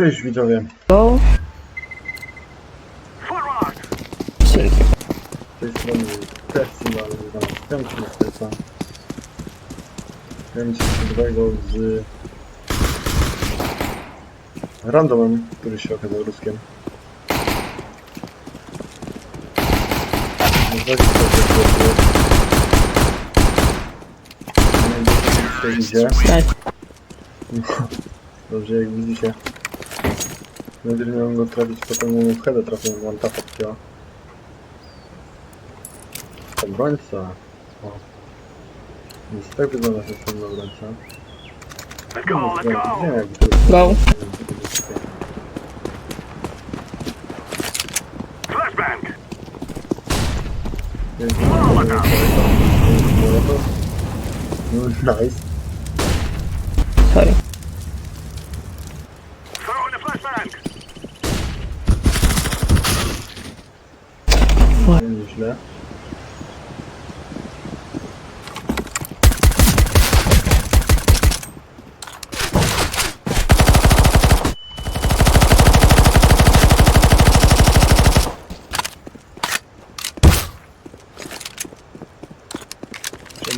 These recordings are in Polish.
Cześć widzowie. Go. Dzięki. Z tej strony Festival, witam wstępnie Stefa. Miałem się dobrego z randomem, który się okazał ruskiem. No tak, Nie wiem, co idzie. Tak. Dobrze, jak widzicie. Najpierw miałem go trafić, potem mu headę trafiłem, one tapa takiego. Obrońca. O. Więc tak wygląda ten sam obrońca. Let's go, let's go. Nie jak to Go. Flashbang. Nice. Sorry. Throw in a flashbang. Nie źle.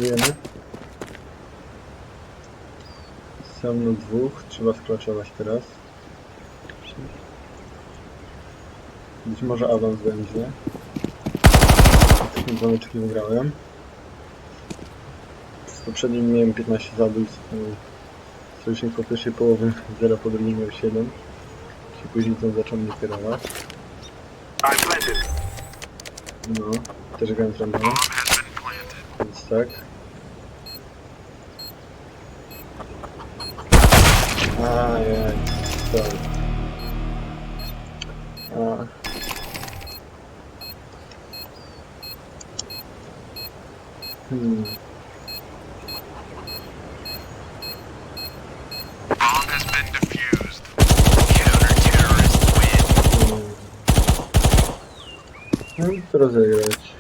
Przebijemy. Sam na dwóch, trzeba sklaczować teraz. Być może awans będzie. Takim zameczki wygrałem. Z poprzednim miałem 15 zabójstw. Sojusznik po pierwszej połowie, 0 po drugim miał 7. Się później ten zaczął mnie kierować. Planted. No, też grałem trendem. Więc tak. Ajaj, sorry. A. Hmm. Bomb has been defused. No i co rozegrać?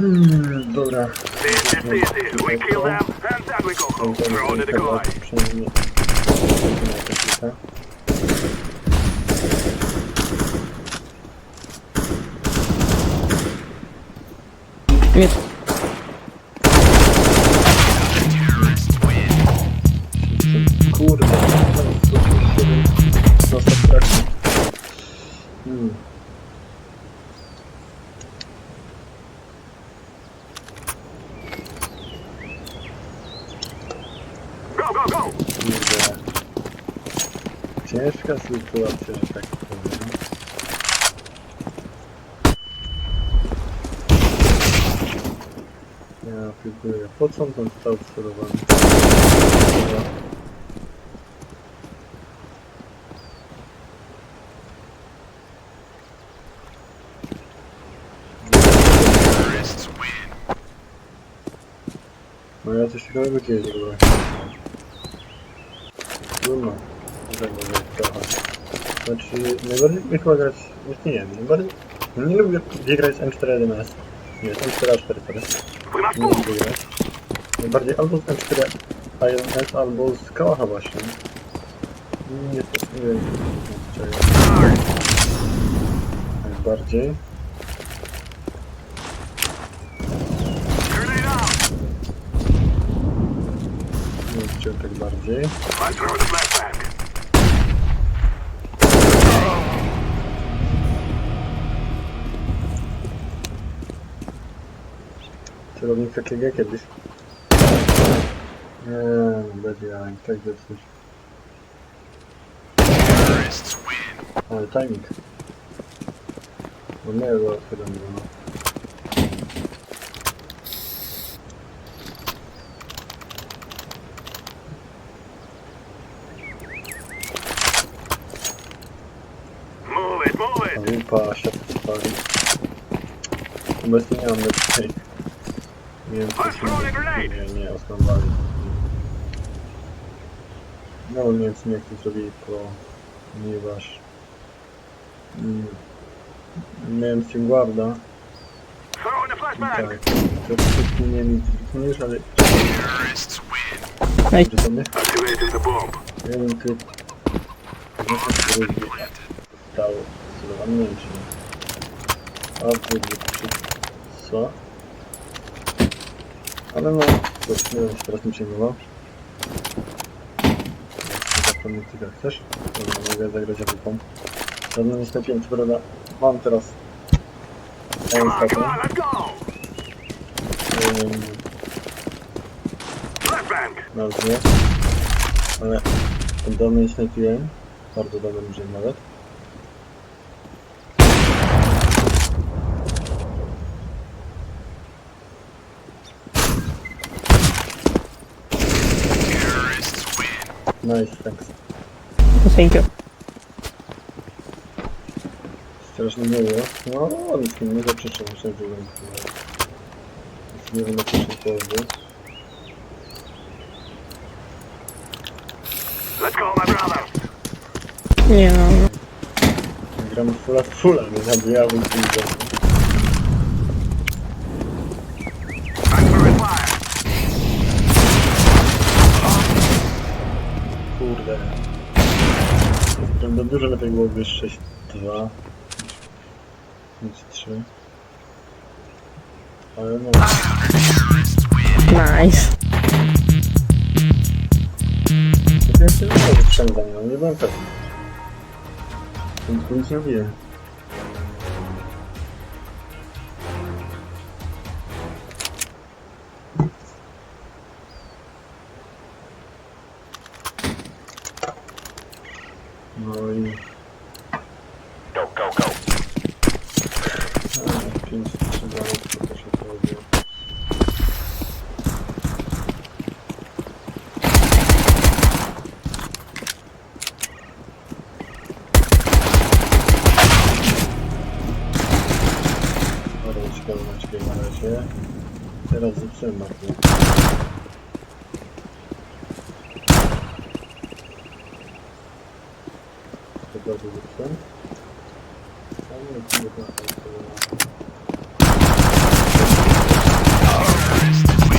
Hmm, dobra. Is easy. We kill them, and then we go home. Throw the. Przynajmniej Kurde. Ciężka sytuacja, że tak powiem. Ja próbuję. Po co on tam stał sterowany? Dobra. No ja coś ciekawego kiedyś zrobiłem. Trudno. Tak mówię, trochę. Znaczy, najbardziej mi chyba grać... Nie, nie najbardziej... Nie lubię grać z M411. Nie, z M4A4 sorry. We must Nie lubię grać. Najbardziej albo z M4 INS, albo z Kałacha właśnie. Nie, nie wiem, czego. Najbardziej. Grenade out. Nie wiem, tak bardziej. Celownik takiego kiedyś. Nie, będzie jak tak zepsuć. Ale timing. Bo nie było chyba nie było. Move A it. wupa się spali. Obecnie nie mam lepszej. Nie wiem, co się nie, nie osnowali. No nie wiem, co zrobili, ponieważ mm, miałem Steam Guarda. Tak. To wszystkie nie wiem, nie już, ale... Ej, Czy to my? Jeden typ... Znaczy, zcelowany, nie wiem czy nie. A drugi co? Ale no, to nie wiem, czy teraz mi się mylą. Zapomnij ty jak chcesz. Dobra, mogę zagrać AWP. Żadną nie skończyłem, co prawda mam teraz... Come Mam taką. nazwę. Ale ten domen snajpiłem. Bardzo dobry użył nawet. Nice, thanks. thank you. Strasznie miło. No, nic nie zaprzeczę, muszę wyjąć. Nie wiem. Let's go, my brother. Nie no. Gramy fulla fulla, nie zabijamy tylko. Accurate Kurde. Prawda dużo lepiej byłoby 6-2 niż 3. Ale no, Nice. ja się nie wiem, no nie byłem pewny. Więc nic nie mówiłem. To bardzo zepsułem. Ale nie, to nie to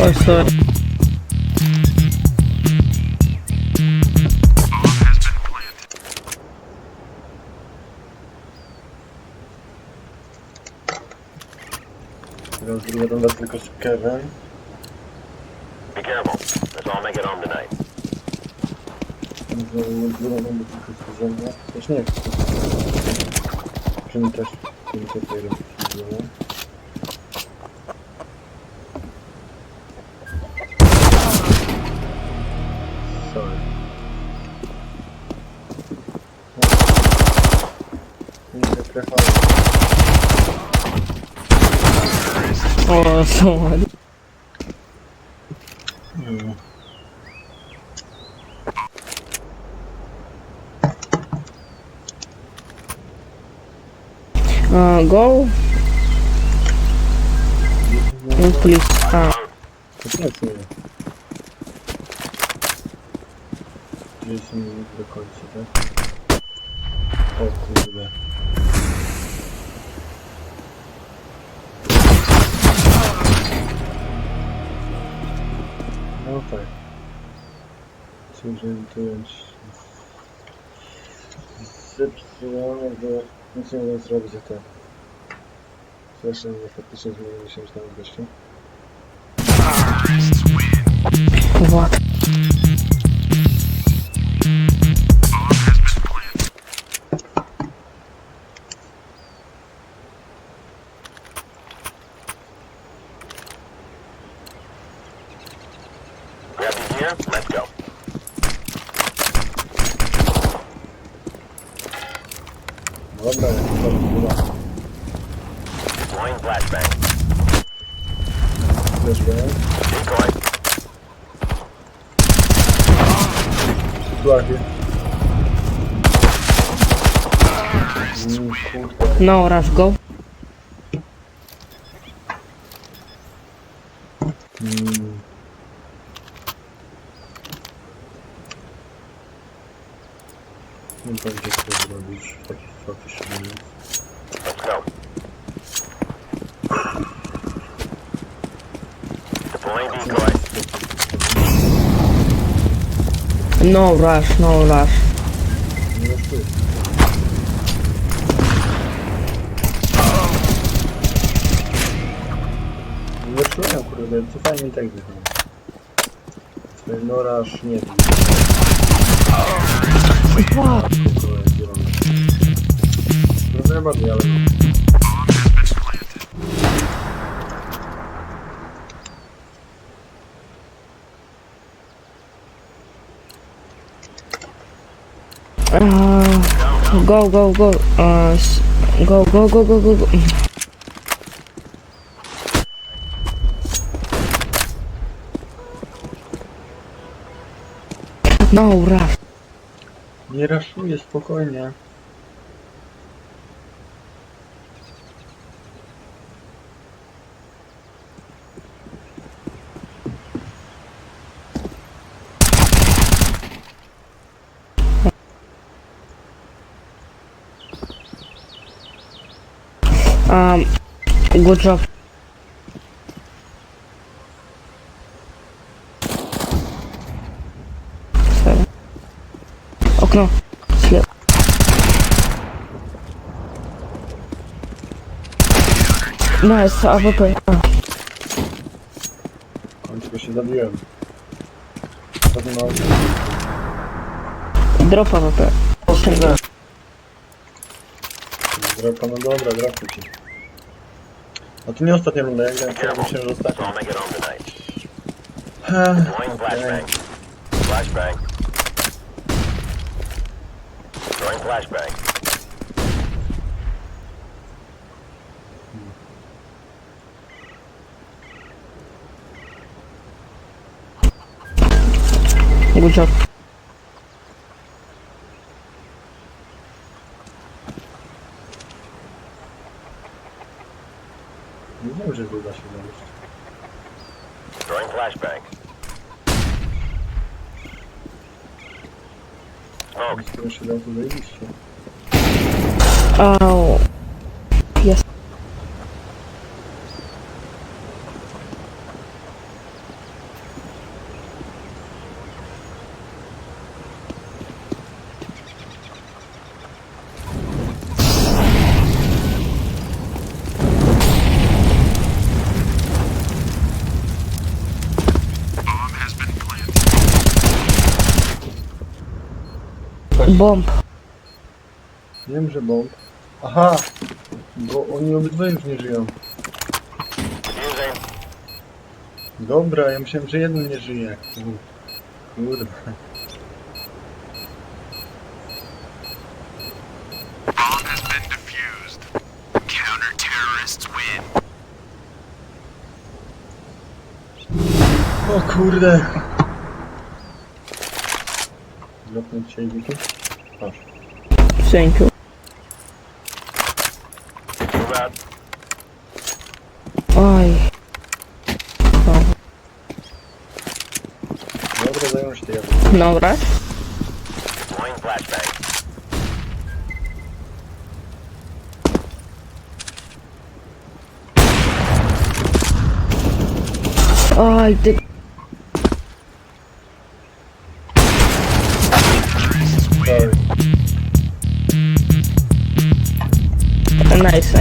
Oh, sorry. Teraz druga runda tylko z Kevin. Be careful. Let's all make it home tonight. Точнее, почему так? Почему так поверим? О, сломали. Uh, go. No, please. Ah, To nic nie. Gdzieś minut do końca, tak? O kurde. No tak. Cóż, orientując Zepsułem, jakby nic nie zrobić, a tak. Zresztą nie faktycznie zmieniło się tam gościu. what? Grab your gear. Let's go. No dobra, to chyba Deploying flashbang. flashbang. Decoy. Blachy. Mm, kurde. No, rush, go. Mm. Nie będzie co zrobić w takich sytuacji się nie Let's go. No rush, no rush. Nie rozczuję. Nie rozczuję, kurde, co fajnie tak wygląda. Swoje noraż nie wiem. No najbardziej, ale Uh, go, go, go. Uh, go, go, go, go, go, go. No rush. Nie raszuję, spokojnie. Um, good job. Seven. Okno. Slip. Nice, AWP. Końcu się zabiłem. Mało drop AWP. Dropa, no dobra, dropa ci. A to nie ostatnia runda, jak grałem wczoraj, myślałem, że ostatnia. I'll make it home tonight. Throwing okej. flashbang. Flashbang. Throwing flashbang. Good job. Deixa um pulo. Bomb. Wiem, że bomb. Aha! Bo oni obydwoje już nie żyją. Using. Dobra, ja myślałem, że jeden nie żyje. Kur- Kurwa. Bomb has been defused. Counter-terrorists win. O kurde! Dropnę dzisiaj wiki. Masz. Thank you. Move out. Oj. Dobra, zajął się No rush. Deploying flashbang. Oj, ty... Nice, nice. Good job.